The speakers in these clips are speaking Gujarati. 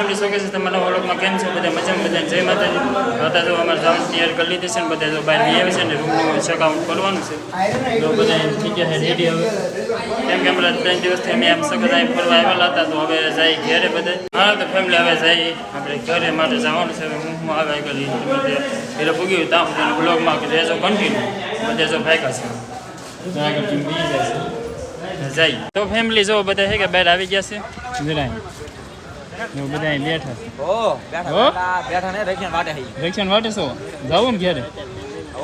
ફેમિલી શોકે છે તમારા વ્લોગમાં કેમ છો? બધા મજામાં બધા જય માતાજી. હતા જો અમારે જવાનું તૈયાર કરી લીધી છે ને બધા જો બહાર લઈ આવે છે ને રૂમનું ચેકઆઉટ કરવાનું છે. તો બધા થઈ ગયા છે રેડી હવે. કેમ કે હમણાં ત્રણ દિવસથી અમે આમ સખત અહીં ફરવા આવેલા હતા તો હવે જાય ઘેરે બધે હા તો ફેમિલી હવે જાય. આપણે ઘરે માટે જવાનું છે હવે હું આવે આગળ એટલે પૂગ્યું ત્યાં સુધી બ્લોગમાં રહેજો કન્ટિન્યુ બધે જો ફાયકા છે. જાય તો ફેમિલી જો બધા હે કે બહાર આવી ગયા છે? જરાય. જો બધા બેઠા ઓ બેઠા હો? બેઠા ને રક્ષણ વાટે રક્ષણ વાટે છો જાવું ને ઘેરે?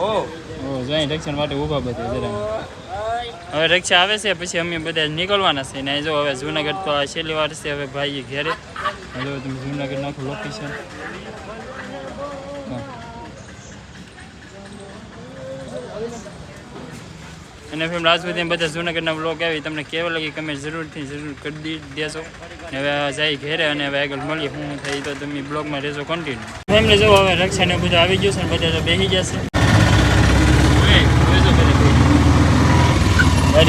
ઓ. ઓ જાય રક્ષણ વાટે ઊભા બધા જરા. હવે રક્ષા આવે છે પછી અમે બધા નીકળવાના છે. ને જો હવે જુનાગઢ તો આ છેલ્લી વાર છે હવે ભાઈ ઘેરે. હવે તમે જુનાગઢ નાખો લોકેશન અને ફિલ્મ રાજપૂત બધા જૂનાગઢના બ્લોગ આવી તમને કેવા લાગી કમેન્ટ જરૂરથી જરૂર કરી દેશો ને હવે જાય ઘેરે અને હવે આગળ મળી હું થઈ તો તમે બ્લોગમાં રહેજો કન્ટિન્યુ ફેમિલી જો હવે રક્ષાને બધું આવી ગયું છે ને બધા તો બેસી જશે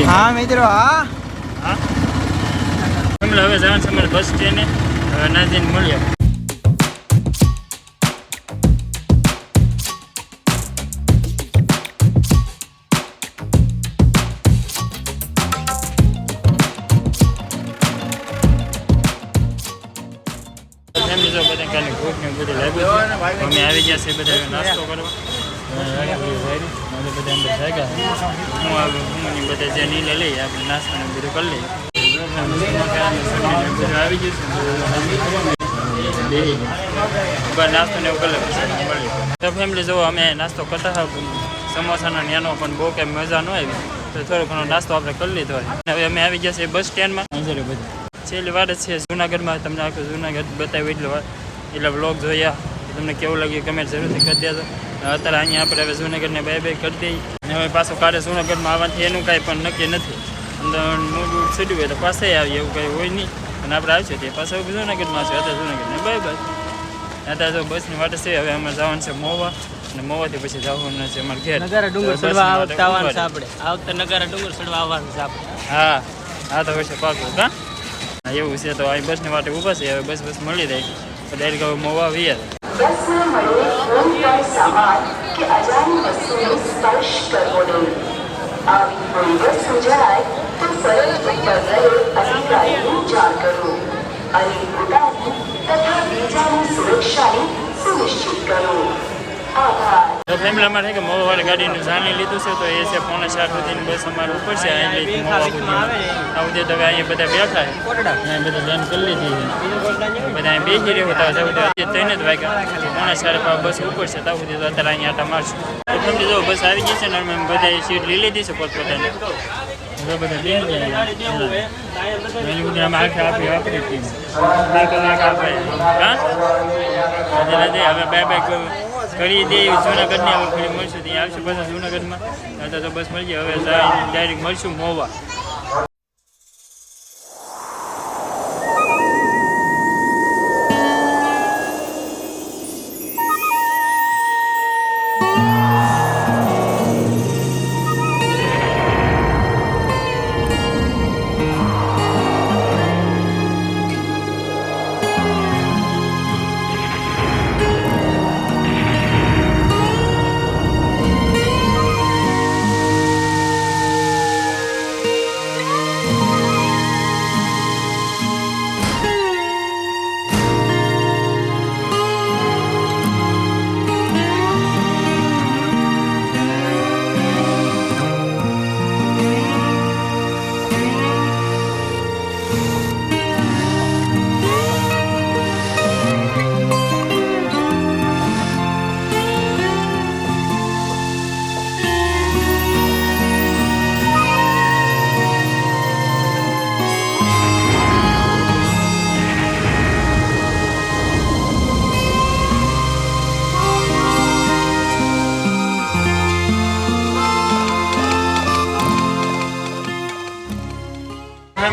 હા મિત્રો હા. હા. હવે જવાનું છે અમારે બસ સ્ટેન્ડે. હવે ના જઈને બધું અમે આવી ગયા છે બધા નાસ્તો કરવા. બધું અંદર જાગ્યા હું આવ્યો હું બધા જે નીલે લઈ આપણે નાસ્તો ને બધું કરી લઈએ. આવી ગયું છે. બેહી નાસ્તો ને એવું કરી તો ફેમિલી જો અમે નાસ્તો કરતા હતા સમોસાનો ન્યાનો પણ બહુ કંઈ મજા ન આવી. તો થોડો ઘણો નાસ્તો આપણે કરી લીધો હવે અમે આવી ગયા છીએ બસ સ્ટેન્ડમાં. છેલ્લી વાર છે જુનાગઢમાં તમને આખું જુનાગઢ બતાવ્યું એટલે એટલે બ્લોગ જોયા તમને કેવું લાગ્યું કમેન્ટ જરૂરથી કરી દેજો. અત્યારે અહીંયા આપણે હવે જુનાગઢને બે બે કરી દઈએ. અને હવે પાછું કાલે જુનાગઢમાં આવવાથી એનું કાંઈ પણ નક્કી નથી. મૂળ સીડ્યું હોય પાસે આવીએ એવું કંઈ હોય નહીં. અને આપણે આવીશું તે પાસે જુનાગઢમાં છે અત્યારે જુનાગઢને. Bye bye. અત્યારે જો બસની વાટે છે હવે અમારે જવાનું છે મોવા. અને મોવાથી પછી જવાનું છે અમારે ઘેર. નગારા ડુંગર ચડવા આવતા આવવાનું છે આપણે. આ વખતે નગારા ડુંગર ચડવા આવવાનું છે આપણે. હા હા તો હોય છે પાકું કા હા એવું છે તો અહીં બસની માટે ઊભા છે હવે બસ બસ મળી જાય તો ડાયરેક્ટ હવે મોવા આવીએ સુરક્ષાને સુનિશ્ચિત કરો આભાર ફેમિલી અમારે છે કે મોવા વાળી ગાડીનું જાણી લીધું છે, તો એ છે પોણા ચાર સુધીની બસ અમારે ઉપર છે અહીંથી મોવા સુધી આવું તો હવે અહીંયા બધા બેઠા છે. કોટડા અહીંયા બધા લાઈન કરી લીધી છે. બધા અહીં બેસી રહ્યો હતા જવું તો ત્રણ જ વાગ્યા. પોણા ચાર પાસે બસ ઉપર છે ત્યાં સુધી તો અત્યારે અહીંયા આટા મારશું. તો ફેમિલી જો બસ આવી ગઈ છે ને, અમે બધા સીટ લઈ લીધી છે પોતપોતાની. હવે બધા બેસી ગયા એની બધી આમ આખે આપી આપણી ટીમ બે કલાક આપે. હા? રાધે રાધે, હવે બે બે કરી દે જુનાગઢની હવે ફરી મળશું. ત્યાં આવશું પાછા જુનાગઢમાં. તો બસ મળી જાય હવે ડાયરેક્ટ મળશું મોવા.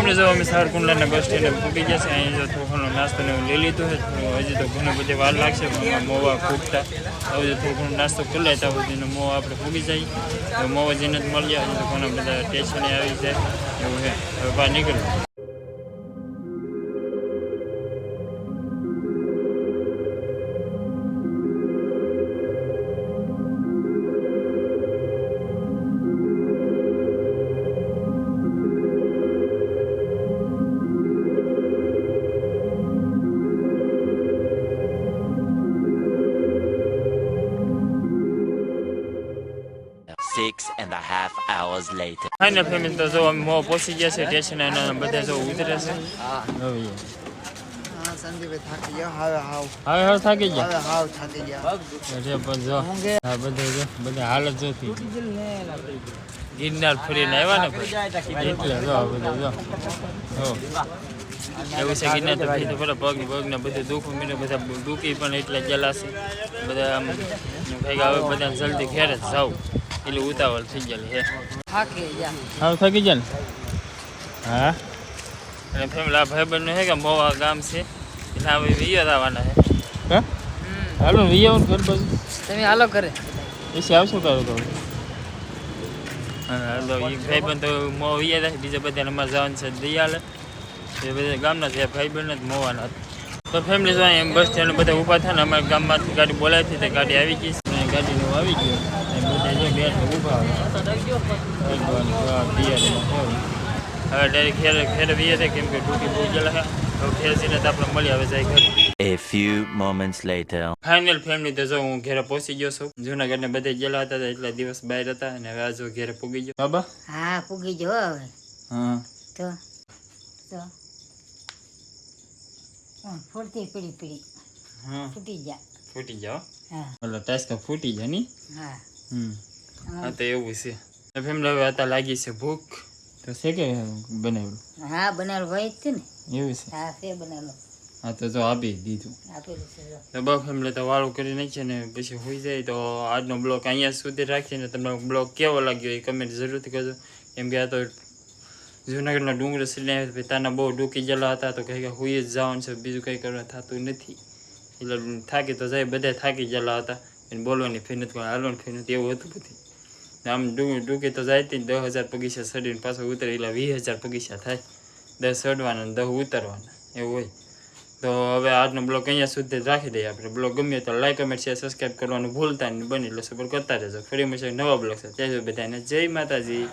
ફેમિલી જો અમે સારકુંડલાના બસ સ્ટેન્ડે પૂકી ગયા છે અહીં જો થોડો નાસ્તો ને લઈ લીધું છે. હજી તો ઘણી બધી વાર લાગશે મોવા ફૂગતા હવે જો થોડું નાસ્તો કરી લે ત્યાં સુધીનો મોવા આપણે પૂગી જાય. તો મોવા જઈને જ મળી જાય હજી તો ઘણા બધા સ્ટેશને આવી જાય એવું છે. હવે બહાર નીકળવું Six and a half hours later. ને ફેમિલી તો જો અમે મો પહોંચી ગયા છે સ્ટેશન અને બધા જો ઉતરે છે. હા સંદીપભાઈ થાકી ગયા હવે હાવ. હવે હવે થાકી ગયા? હવે હાવ થાકી ગયા. અરે પણ જો આ બધા જો બધા હાલત જોતી. ગિરનાર ફરીને આવ્યા ને એટલે જો બધા જો. હો એવું છે ગિરનાર તો કીધું પેલા પગ પગને બધું દુઃખ મીને બધા દુઃખી પણ એટલા જલાશે બધા આમ ભેગા હવે બધા જલ્દી ઘેર જ જાવ એટલે ઉતાવળ થઈ ગયેલી જા હા થાકી જાય ને? હા? અને ફેમિલી આ ભાઈબંધનું છે કે મોવા ગામ છે એટલે હવે વિયર આવવાના છે. હા? હાલો વિયર ઘર બાજુ. તમે હાલો કરે પછી આવશું કરું તો. હા તો એ ભાઈબંધ તો મો વિયા થાય બીજા બધાને અમારે જવાનું છે દયાલે. એ બધા ગામના છે ભાઈબંધ જ મોવાના તો ફેમિલી એમ બસ સ્ટેન્ડ બધા ઊભા થાય ને અમારા ગામમાંથી ગાડી બોલાવી હતી તો ગાડી આવી ગઈ ગાડીનું આવી હવે ડાયરેક્ટ ખેર ખેર વીએ છે કેમ કે ડૂટી બહુ ગયેલા છે હવે ખેર તો આપણે મળી આવે જાય ઘરે A few moments later. Final family તો જો હું ઘરે પહોંચી ગયો છું. જુનાગઢને બધે ગયેલા હતા તો એટલા દિવસ બહાર હતા અને હવે આજે ઘરે પૂગી ગયો. બાબા? હા પૂગી ગયો હવે. હા. તો તો. ફૂટતી પીડી પીડી હા. ફૂટી જા. ફૂટી જાઓ હા. ઓલા ટાસ્કા ફૂટી જાય ની? હા. હા. હા તો એવું છે. ફેમિલી હવે હતા લાગી છે ભૂખ. તો છે કે બનાવ્યું હા બનાવેલું હોય જ છે ને. એવું છે? હા છે બનાવેલું. હા તો જો આપી દીધું. આપેલું છે જો. તો બહુ ફેમિલી તો વાળું કરી નાખીએ ને પછી હોઈ જાય. તો આજનો બ્લોગ અહીંયા સુધી રાખીને તમને બ્લોગ કેવો લાગ્યો એ કમેન્ટ જરૂરથી કરજો. કેમ કે આ તો જુનાગઢના ડુંગર સીને તાના બહુ ડૂકી ગયેલા હતા તો કંઈક હોઈ જ જવાનું છે બીજું કંઈ કરવા થતું નથી. એટલે થાકી તો જાય બધા થાકી ગયેલા હતા. એને બોલવાની ફી નથી હાલવાની ફી નથી એવું હતું બધી. આમ ડૂકી તો જાય તી દસ હજાર પગીસા ચડીને પાછો ઉતરે, એટલે વીસ હજાર પગીસા થાય. દસ ચડવાના દસ ઉતરવાના, એવું હોય. તો હવે આજનો બ્લોગ અહીંયા સુધી જ રાખી દઈએ આપણે. બ્લોગ ગમે તો લાઈક, કમેન્ટ, શેર સબસ્ક્રાઈબ કરવાનું ભૂલતા નહીં. બની એટલે સપોર્ટ કરતા રહેજો. ફરી મળશે નવા બ્લોગ છે ત્યાં બધાને જય માતાજી.